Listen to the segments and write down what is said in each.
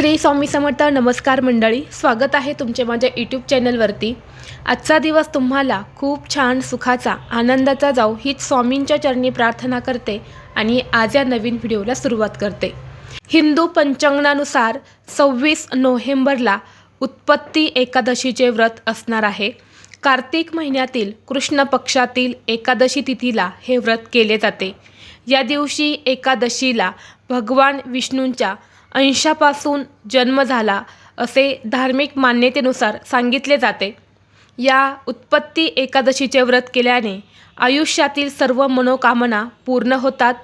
श्री स्वामी समर्थ नमस्कार मंडळी स्वागत आहे तुमचे माझ्या यूट्यूब चॅनलवरती. आजचा दिवस तुम्हाला खूप छान सुखाचा आनंदाचा जाऊ हीच स्वामींच्या चरणी प्रार्थना करते आणि आज या नवीन व्हिडिओला सुरुवात करते. हिंदू पंचांगणानुसार सव्वीस नोव्हेंबरला उत्पत्ती एकादशीचे व्रत असणार आहे. कार्तिक महिन्यातील कृष्ण पक्षातील एकादशी तिथीला हे व्रत केले जाते. या दिवशी एकादशीला भगवान विष्णूंच्या अंशापासून जन्म झाला असे धार्मिक मान्यतेनुसार सांगितले जाते. या उत्पत्ती एकादशीचे व्रत केल्याने आयुष्यातील सर्व मनोकामना पूर्ण होतात.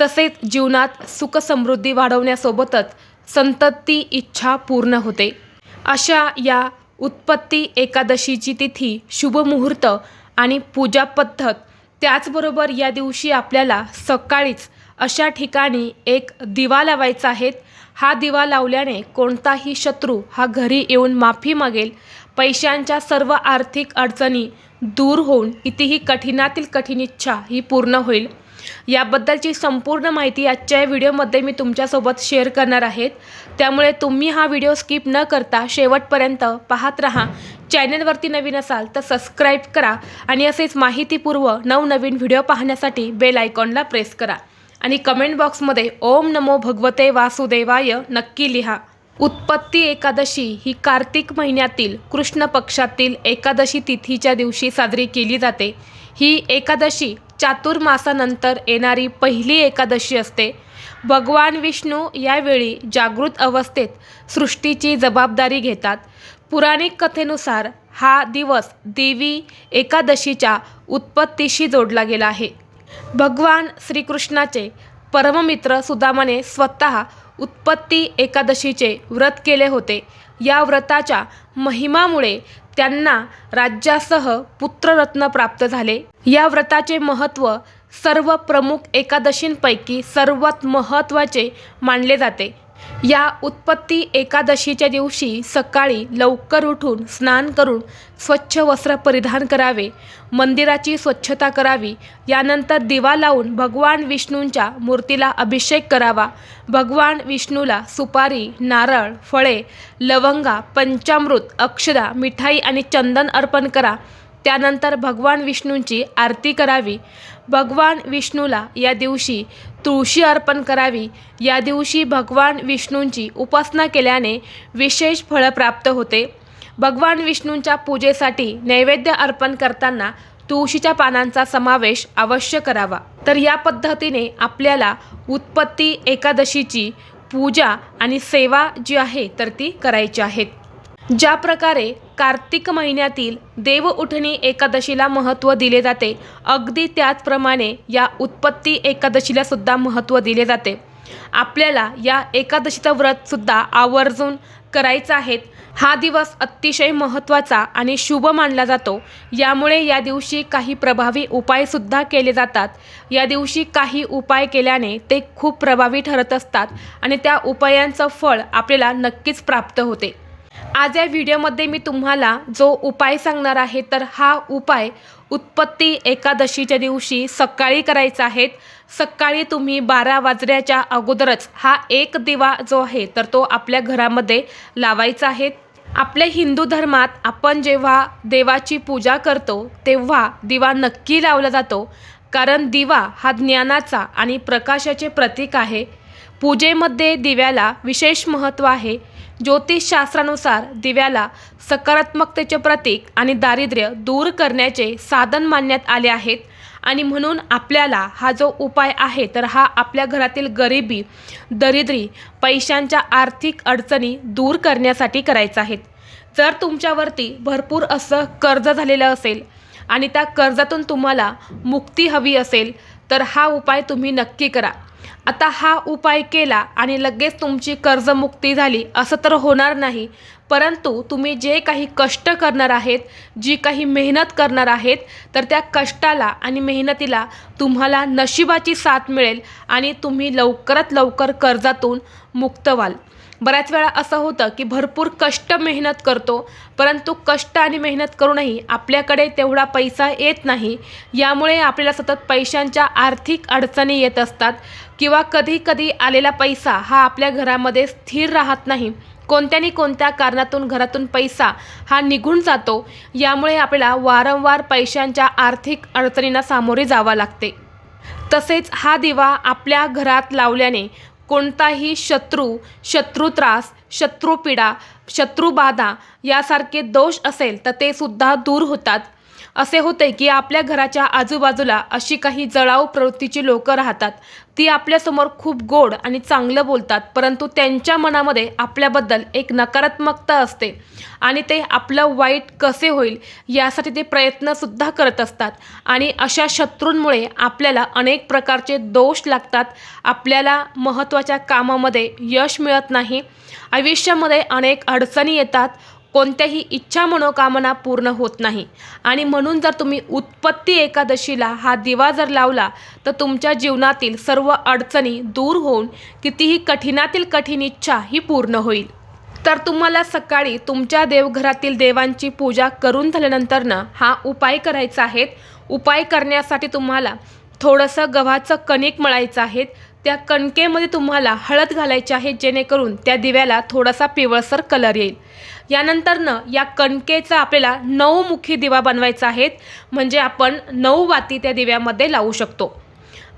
तसेच जीवनात सुखसमृद्धी वाढवण्यासोबतच संतती इच्छा पूर्ण होते. अशा या उत्पत्ती एकादशीची तिथी शुभमुहूर्त आणि पूजा पद्धत त्याचबरोबर या दिवशी आपल्याला सकाळीच अशा ठिकाणी एक दिवा लावायचा आहेत हा दिवा लावल्याने कोणताही शत्रू हा घरी येऊन माफी मागेल. पैशांच्या सर्व आर्थिक अडचणी दूर होऊन कितीही कठीणातील कठीण इच्छा ही पूर्ण होईल. याबद्दलची संपूर्ण माहिती आजच्या या व्हिडिओमध्ये मी तुमच्यासोबत शेअर करणार आहेत. त्यामुळे तुम्ही हा व्हिडिओ स्किप न करता शेवटपर्यंत पाहत राहा. चॅनलवरती नवीन असाल तर सबस्क्राईब करा आणि असेच माहितीपूर्व नवनवीन व्हिडिओ पाहण्यासाठी बेल आयकॉनला प्रेस करा. आणि कमेंट बॉक्समध्ये ओम नमो भगवते वासुदेवाय नक्की लिहा. उत्पत्ती एकादशी ही कार्तिक महिन्यातील कृष्ण पक्षातील एकादशी तिथीच्या दिवशी साजरी केली जाते. ही एकादशी चातुर्मासानंतर येणारी पहिली एकादशी असते. भगवान विष्णू यावेळी जागृत अवस्थेत सृष्टीची जबाबदारी घेतात. पुराणिक कथेनुसार हा दिवस देवी एकादशीच्या उत्पत्तीशी जोडला गेला आहे. भगवान श्रीकृष्णाचे परममित्र सुदामाने स्वतः उत्पत्ती एकादशीचे व्रत केले होते. या व्रताच्या महिमामुळे त्यांना राज्यासह पुत्ररत्न प्राप्त झाले. या व्रताचे महत्त्व सर्व प्रमुख एकादशींपैकी सर्वात महत्त्वाचे मानले जाते. या उत्पत्ती एकादशीच्या दिवशी सकाळी लवकर उठून स्नान करून स्वच्छ वस्त्र परिधान करावे मंदिराची स्वच्छता करावी यानंतर दिवा लावून भगवान विष्णूंच्या मूर्तीला अभिषेक करावा. भगवान विष्णूला सुपारी नारळ फळे लवंगा पंचामृत अक्षदा मिठाई आणि चंदन अर्पण करा. त्यानंतर भगवान विष्णूंची आरती करावी. भगवान विष्णूला या दिवशी तुळशी अर्पण करावी. या दिवशी भगवान विष्णूंची उपासना केल्याने विशेष फळं प्राप्त होते. भगवान विष्णूंच्या पूजेसाठी नैवेद्य अर्पण करताना तुळशीच्या पानांचा समावेश अवश्य करावा. तर या पद्धतीने आपल्याला उत्पत्ती एकादशीची पूजा आणि सेवा जी आहे तर ती करायची आहेत ज्या प्रकारे कार्तिक महिन्यातील देव उठणी एकादशीला महत्त्व दिले जाते अगदी त्याचप्रमाणे या उत्पत्ती एकादशीला सुद्धा महत्त्व दिले जाते. आपल्याला या एकादशीचं व्रतसुद्धा आवर्जून करायचं आहेत हा दिवस अतिशय महत्त्वाचा आणि शुभ मानला जातो. यामुळे या दिवशी काही प्रभावी उपायसुद्धा केले जातात. या दिवशी काही उपाय केल्याने ते खूप प्रभावी ठरत असतात आणि त्या उपायांचं फळ आपल्याला नक्कीच प्राप्त होते. आज या व्हिडिओमध्ये मी तुम्हाला जो उपाय सांगणार आहे तर हा उपाय उत्पत्ती एकादशीच्या दिवशी सकाळी करायचा आहे. सकाळी तुम्ही बारा वाजण्याच्या अगोदरच हा एक दिवा जो आहे तर तो आपल्या घरामध्ये लावायचा आहे. आपल्या हिंदू धर्मात आपण जेव्हा देवाची पूजा करतो तेव्हा दिवा नक्की लावला जातो. कारण दिवा हा ज्ञानाचा आणि प्रकाशाचे प्रतीक आहे. पूजेमध्ये दिव्याला विशेष महत्त्व आहे. ज्योतिषशास्त्रानुसार दिव्याला सकारात्मकतेचे प्रतीक आणि दारिद्र्य दूर करण्याचे साधन मानण्यात आले आहेत. आणि म्हणून आपल्याला हा जो उपाय आहे तर हा आपल्या घरातील गरिबी दरिद्री पैशांच्या आर्थिक अडचणी दूर करण्यासाठी करायचा आहे. जर तुमच्यावरती भरपूर असं कर्ज झालेलं असेल आणि त्या कर्जातून तुम्हाला मुक्ती हवी असेल तर हा उपाय तुम्ही नक्की करा. आता हा उपाय केला आणि लगेच तुमची कर्जमुक्ती झाली असं तर होणार नाही. परंतु तुम्ही जे काही कष्ट करणार आहेत जी काही मेहनत करणार आहेत तर त्या कष्टाला आणि मेहनतीला तुम्हाला नशिबाची साथ मिळेल आणि तुम्ही लवकरात लवकर कर्जातून मुक्त व्हाल. बऱ्याच वेळा असं होतं की भरपूर कष्ट मेहनत करतो परंतु कष्ट आणि मेहनत करूनही आपल्याकडे तेवढा पैसा येत नाही. यामुळे आपल्याला सतत पैशांच्या आर्थिक अडचणी येत असतात किंवा कधी कधी आलेला पैसा हा आपल्या घरामध्ये स्थिर राहत नाही. कोणत्यानी कोणत्या कारणातून घरातून पैसा हा निघून जातो यामुळे आपल्याला वारंवार पैशांच्या आर्थिक अडचणींना सामोरे जावं लागते. तसेच हा दिवा आपल्या घरात लावल्याने कोणताही शत्रू शत्रुत्रास शत्रुपीडा शत्रुबाधा यासारखे दोष असेल तर ते सुद्धा दूर होतात. असे होते की आपल्या घराच्या आजूबाजूला अशी काही जळाऊ प्रवृत्तीची लोकं राहतात. ती आपल्यासमोर खूप गोड आणि चांगलं बोलतात परंतु त्यांच्या मनामध्ये आपल्याबद्दल एक नकारात्मकता असते आणि ते आपलं वाईट कसे होईल यासाठी ते प्रयत्नसुद्धा करत असतात. आणि अशा शत्रूंमुळे आपल्याला अनेक प्रकारचे दोष लागतात. आपल्याला महत्त्वाच्या कामामध्ये यश मिळत नाही. आयुष्यामध्ये अनेक अडचणी येतात. कोणत्याही इच्छा मनोकामना पूर्ण होत नाही. आणि म्हणून जर तुम्ही उत्पत्ती एकादशीला हा दिवा जर लावला तर तुमच्या जीवनातील सर्व अडचणी दूर होऊन कितीही कठीणातील कठीण इच्छा ही पूर्ण होईल. तर तुम्हाला सकाळी तुमच्या देवघरातील देवांची पूजा करून झाल्यानंतरनं हा उपाय करायचा आहे. उपाय करण्यासाठी तुम्हाला थोडंसं गव्हाचं कणिक मळायचं आहे. त्या कणकेमध्ये तुम्हाला हळद घालायची आहे जेणेकरून त्या दिव्याला थोडासा पिवळसर कलर येईल. यानंतरनं या कणकेचा आपल्याला नऊ मुखी दिवा बनवायचा आहे म्हणजे आपण नऊ वाती त्या दिव्यामध्ये लावू शकतो.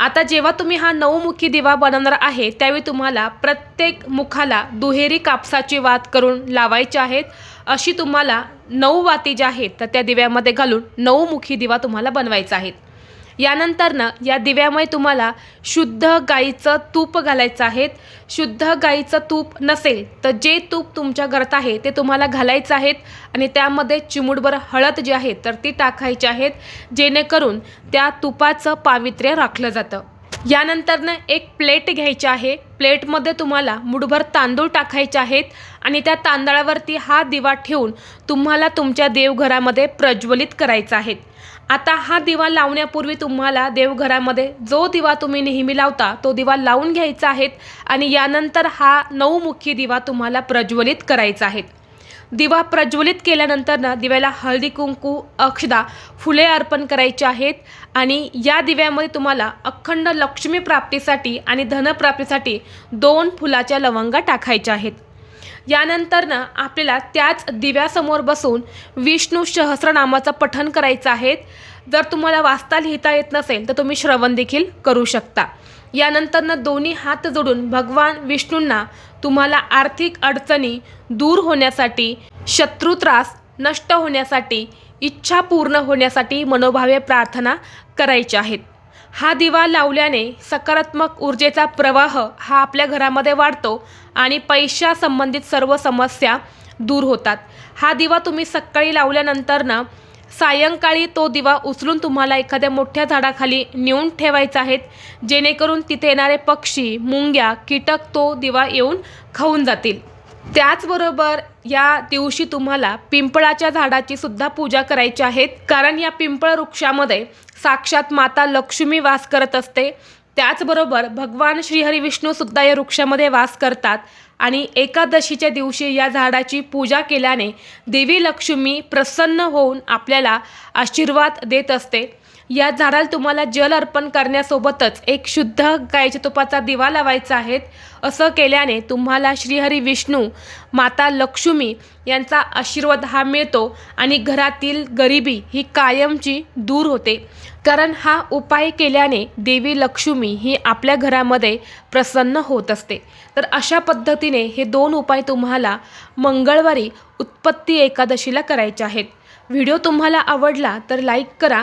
आता जेव्हा तुम्ही हा नऊमुखी दिवा बनवणार आहे त्यावेळी तुम्हाला प्रत्येक मुखाला दुहेरी कापसाची वात करून लावायची आहेत अशी तुम्हाला नऊ वाती ज्या आहेत तर त्या दिव्यामध्ये घालून नऊमुखी दिवा तुम्हाला बनवायचा आहे. यानंतरनं या दिव्यामुळे तुम्हाला शुद्ध गाईचं तूप घालायचं आहे. शुद्ध गाईचं तूप नसेल तर जे तूप तुमच्या घरात आहे ते तुम्हाला घालायचं आहेत आणि त्यामध्ये चिमुडभर हळद जी आहे तर ती टाकायची आहेत जेणेकरून त्या तुपाचं पावित्र्य राखलं जातं. यानंतरनं एक प्लेट घ्यायची आहे. प्लेटमध्ये तुम्हाला मुठभर तांदूळ टाकायचे आहेत आणि त्या तांदळावरती हा दिवा ठेवून तुम्हाला तुमच्या देवघरामध्ये प्रज्वलित करायचा आहे. आता हा दिवा लावण्यापूर्वी तुम्हाला देवघरामध्ये जो दिवा तुम्ही नेहमी लावता तो दिवा लावून घ्यायचा आहे आणि यानंतर हा नऊमुखी दिवा तुम्हाला प्रज्वलित करायचा आहे. दिवा प्रज्वलित केल्यानंतर ना दिव्याला हळदी कुंकू अक्षदा फुले अर्पण करायची आहेत आणि या दिव्यामध्ये तुम्हाला अखंड लक्ष्मी प्राप्तीसाठी आणि धनप्राप्तीसाठी दोन फुलाच्या लवंगा टाकायच्या आहेत. यानंतर ना आपल्याला त्याच दिव्यासमोर बसून विष्णू सहस्रनामाचं पठण करायचं आहे. जर तुम्हाला वाचता लिहिता येत नसेल तर तुम्ही श्रवण देखील करू शकता. यानंतरनं दोन्ही हात जोडून भगवान विष्णूंना तुम्हाला आर्थिक अडचणी दूर होण्यासाठी शत्रुत्रास नष्ट होण्यासाठी इच्छा पूर्ण होण्यासाठी मनोभावे प्रार्थना करायच्या आहेत. हा दिवा लावल्याने सकारात्मक ऊर्जेचा प्रवाह हा आपल्या घरामध्ये वाढतो आणि पैशासंबंधित सर्व समस्या दूर होतात. हा दिवा तुम्ही सकाळी लावल्यानंतर ना सायंकाळी तो दिवा उचलून तुम्हाला एखाद्या मोठ्या झाडाखाली नेऊन ठेवायचा आहे जेणेकरून तिथे येणारे पक्षी मुंग्या कीटक तो दिवा येऊन खाऊन जातील. त्याचबरोबर या दिवशी तुम्हाला पिंपळाच्या झाडाची सुद्धा पूजा करायची आहे कारण या पिंपळ वृक्षामध्ये साक्षात माता लक्ष्मी वास करत असते. त्याचबरोबर भगवान श्रीहरी विष्णू सुद्धा या वृक्षामध्ये वास करतात आणि एकादशीच्या दिवशी या झाडाची पूजा केल्याने देवी लक्ष्मी प्रसन्न होऊन आपल्याला आशीर्वाद देत असते. या झाडाला तुम्हाला जल अर्पण करण्यासोबतच एक शुद्ध गायच्या तुपाचा दिवा लावायचा आहे. असं केल्याने तुम्हाला श्रीहरी विष्णू माता लक्ष्मी यांचा आशीर्वाद हा मिळतो आणि घरातील गरिबी ही कायमची दूर होते. कारण हा उपाय केल्याने देवी लक्ष्मी ही आपल्या घरामध्ये प्रसन्न होत असते. तर अशा पद्धतीने हे दोन उपाय तुम्हाला मंगळवारी उत्पत्ती एकादशीला करायचे आहेत. व्हिडिओ तुम्हाला आवडला तर लाईक करा